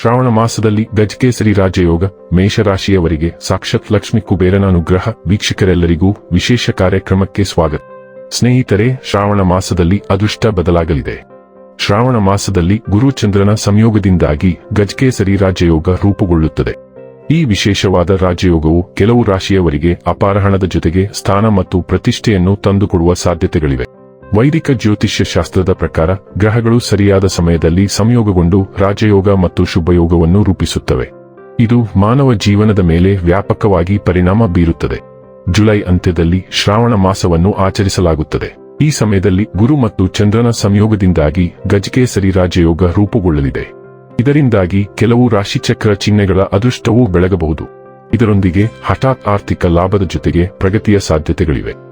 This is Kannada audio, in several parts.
ಶ್ರಾವಣ ಮಾಸದಲ್ಲಿ ಗಜಕೇಸರಿ ರಾಜಯೋಗ, ಮೇಷರಾಶಿಯವರಿಗೆ ಸಾಕ್ಷಾತ್ ಲಕ್ಷ್ಮಿ ಕುಬೇರನ ಅನುಗ್ರಹ, ವೀಕ್ಷಕರೆಲ್ಲರಿಗೂ ವಿಶೇಷ ಕಾರ್ಯಕ್ರಮಕ್ಕೆ ಸ್ವಾಗತ. ಸ್ನೇಹಿತರೆ, ಶ್ರಾವಣ ಮಾಸದಲ್ಲಿ ಅದೃಷ್ಟ ಬದಲಾಗಲಿದೆ. ಶ್ರಾವಣ ಮಾಸದಲ್ಲಿ ಗುರುಚಂದ್ರನ ಸಂಯೋಗದಿಂದಾಗಿ ಗಜಕೇಸರಿ ರಾಜಯೋಗ ರೂಪುಗೊಳ್ಳುತ್ತದೆ. ಈ ವಿಶೇಷವಾದ ರಾಜಯೋಗವು ಕೆಲವು ರಾಶಿಯವರಿಗೆ ಅಪಾರ ಹಣದ ಜೊತೆಗೆ ಸ್ಥಾನ ಮತ್ತು ಪ್ರತಿಷ್ಠೆಯನ್ನು ತಂದುಕೊಡುವ ಸಾಧ್ಯತೆಗಳಿವೆ. ವೈದಿಕ ಜ್ಯೋತಿಷ್ಯ ಶಾಸ್ತ್ರದ ಪ್ರಕಾರ, ಗ್ರಹಗಳು ಸರಿಯಾದ ಸಮಯದಲ್ಲಿ ಸಂಯೋಗಗೊಂಡು ರಾಜಯೋಗ ಮತ್ತು ಶುಭಯೋಗವನ್ನು ರೂಪಿಸುತ್ತವೆ. ಇದು ಮಾನವ ಜೀವನದ ಮೇಲೆ ವ್ಯಾಪಕವಾಗಿ ಪರಿಣಾಮ ಬೀರುತ್ತದೆ. ಜುಲೈ ಅಂತ್ಯದಲ್ಲಿ ಶ್ರಾವಣ ಮಾಸವನ್ನು ಆಚರಿಸಲಾಗುತ್ತದೆ. ಈ ಸಮಯದಲ್ಲಿ ಗುರು ಮತ್ತು ಚಂದ್ರನ ಸಂಯೋಗದಿಂದಾಗಿ ಗಜಕೇಸರಿ ರಾಜಯೋಗ ರೂಪುಗೊಳ್ಳಲಿದೆ. ಇದರಿಂದಾಗಿ ಕೆಲವು ರಾಶಿಚಕ್ರ ಚಿಹ್ನೆಗಳ ಅದೃಷ್ಟವೂ ಬೆಳಗಬಹುದು. ಇದರೊಂದಿಗೆ ಹಠಾತ್ ಆರ್ಥಿಕ ಲಾಭದ ಜೊತೆಗೆ ಪ್ರಗತಿಯ ಸಾಧ್ಯತೆಗಳಿವೆ.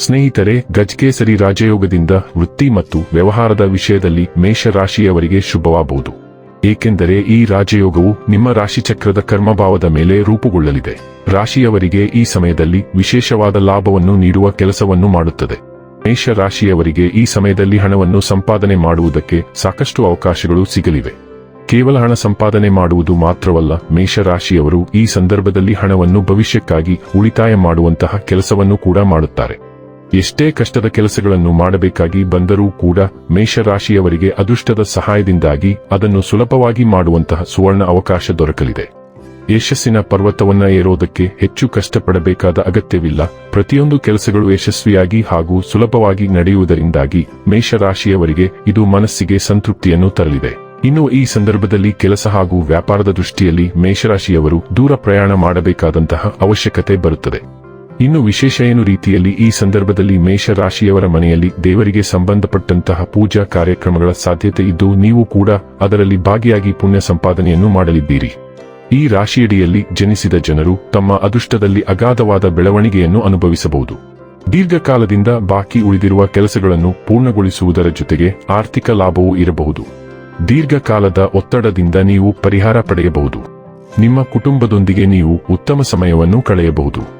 ಸ್ನೇಹಿತರೆ, ಗಜಕೇಸರಿ ರಾಜಯೋಗದಿಂದ ವೃತ್ತಿ ಮತ್ತು ವ್ಯವಹಾರದ ವಿಷಯದಲ್ಲಿ ಮೇಷರಾಶಿಯವರಿಗೆ ಶುಭವಾಗಬಹುದು. ಏಕೆಂದರೆ ಈ ರಾಜಯೋಗವು ನಿಮ್ಮ ರಾಶಿಚಕ್ರದ ಕರ್ಮಭಾವದ ಮೇಲೆ ರೂಪುಗೊಳ್ಳಲಿದೆ. ರಾಶಿಯವರಿಗೆ ಈ ಸಮಯದಲ್ಲಿ ವಿಶೇಷವಾದ ಲಾಭವನ್ನು ನೀಡುವ ಕೆಲಸವನ್ನು ಮಾಡುತ್ತದೆ. ಮೇಷ ರಾಶಿಯವರಿಗೆ ಈ ಸಮಯದಲ್ಲಿ ಹಣವನ್ನು ಸಂಪಾದನೆ ಮಾಡುವುದಕ್ಕೆ ಸಾಕಷ್ಟು ಅವಕಾಶಗಳು ಸಿಗಲಿವೆ. ಕೇವಲ ಹಣ ಸಂಪಾದನೆ ಮಾಡುವುದು ಮಾತ್ರವಲ್ಲ, ಮೇಷರಾಶಿಯವರು ಈ ಸಂದರ್ಭದಲ್ಲಿ ಹಣವನ್ನು ಭವಿಷ್ಯಕ್ಕಾಗಿ ಉಳಿತಾಯ ಮಾಡುವಂತಹ ಕೆಲಸವನ್ನು ಕೂಡ ಮಾಡುತ್ತಾರೆ. ಎಷ್ಟೇ ಕಷ್ಟದ ಕೆಲಸಗಳನ್ನು ಮಾಡಬೇಕಾಗಿ ಬಂದರೂ ಕೂಡ ಮೇಷರಾಶಿಯವರಿಗೆ ಅದೃಷ್ಟದ ಸಹಾಯದಿಂದಾಗಿ ಅದನ್ನು ಸುಲಭವಾಗಿ ಮಾಡುವಂತಹ ಸುವರ್ಣ ಅವಕಾಶ ದೊರಕಲಿದೆ. ಯಶಸ್ಸಿನ ಪರ್ವತವನ್ನ ಏರೋದಕ್ಕೆ ಹೆಚ್ಚು ಕಷ್ಟಪಡಬೇಕಾದ ಅಗತ್ಯವಿಲ್ಲ. ಪ್ರತಿಯೊಂದು ಕೆಲಸಗಳು ಯಶಸ್ವಿಯಾಗಿ ಹಾಗೂ ಸುಲಭವಾಗಿ ನಡೆಯುವುದರಿಂದಾಗಿ ಮೇಷರಾಶಿಯವರಿಗೆ ಇದು ಮನಸ್ಸಿಗೆ ಸಂತೃಪ್ತಿಯನ್ನು ತರಲಿದೆ. ಇನ್ನು ಈ ಸಂದರ್ಭದಲ್ಲಿ ಕೆಲಸ ಹಾಗೂ ವ್ಯಾಪಾರದ ದೃಷ್ಟಿಯಲ್ಲಿ ಮೇಷರಾಶಿಯವರು ದೂರ ಪ್ರಯಾಣ ಮಾಡಬೇಕಾದಂತಹ ಅವಶ್ಯಕತೆ ಬರುತ್ತದೆ. ಇನ್ನು ವಿಶೇಷ ಏನು ರೀತಿಯಲ್ಲಿ ಈ ಸಂದರ್ಭದಲ್ಲಿ ಮೇಷ ರಾಶಿಯವರ ಮನೆಯಲ್ಲಿ ದೇವರಿಗೆ ಸಂಬಂಧಪಟ್ಟಂತಹ ಪೂಜಾ ಕಾರ್ಯಕ್ರಮಗಳ ಸಾಧ್ಯತೆ ಇದ್ದು ನೀವು ಕೂಡ ಅದರಲ್ಲಿ ಭಾಗಿಯಾಗಿ ಪುಣ್ಯ ಸಂಪಾದನೆಯನ್ನು ಮಾಡಲಿದ್ದೀರಿ. ಈ ರಾಶಿಯಡಿಯಲ್ಲಿ ಜನಿಸಿದ ಜನರು ತಮ್ಮ ಅದೃಷ್ಟದಲ್ಲಿ ಅಗಾಧವಾದ ಬೆಳವಣಿಗೆಯನ್ನು ಅನುಭವಿಸಬಹುದು. ದೀರ್ಘಕಾಲದಿಂದ ಬಾಕಿ ಉಳಿದಿರುವ ಕೆಲಸಗಳನ್ನು ಪೂರ್ಣಗೊಳಿಸುವುದರ ಜೊತೆಗೆ ಆರ್ಥಿಕ ಲಾಭವೂ ಇರಬಹುದು. ದೀರ್ಘಕಾಲದ ಒತ್ತಡದಿಂದ ನೀವು ಪರಿಹಾರ ಪಡೆಯಬಹುದು. ನಿಮ್ಮ ಕುಟುಂಬದೊಂದಿಗೆ ನೀವು ಉತ್ತಮ ಸಮಯವನ್ನು ಕಳೆಯಬಹುದು.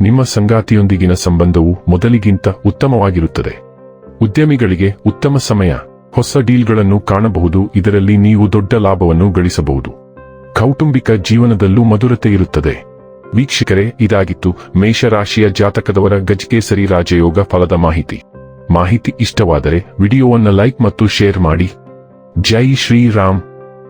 ನಿಮ್ಮ ಸಂಗಾತಿಯೊಂದಿಗಿನ ಸಂಬಂಧವು ಮೊದಲಿಗಿಂತ ಉತ್ತಮವಾಗಿರುತ್ತದೆ. ಉದ್ಯಮಿಗಳಿಗೆ ಉತ್ತಮ ಸಮಯ, ಹೊಸ ಡೀಲ್ಗಳನ್ನು ಕಾಣಬಹುದು, ಇದರಲ್ಲಿ ನೀವು ದೊಡ್ಡ ಲಾಭವನ್ನು ಗಳಿಸಬಹುದು. ಕೌಟುಂಬಿಕ ಜೀವನದಲ್ಲೂ ಮಧುರತೆ ಇರುತ್ತದೆ. ವೀಕ್ಷಕರೇ, ಇದಾಗಿತ್ತು ಮೇಷರಾಶಿಯ ಜಾತಕದವರ ಗಜಕೇಸರಿ ರಾಜಯೋಗ ಫಲದ ಮಾಹಿತಿ. ಮಾಹಿತಿ ಇಷ್ಟವಾದರೆ ವಿಡಿಯೋವನ್ನು ಲೈಕ್ ಮತ್ತು ಶೇರ್ ಮಾಡಿ. ಜೈ ಶ್ರೀರಾಮ್.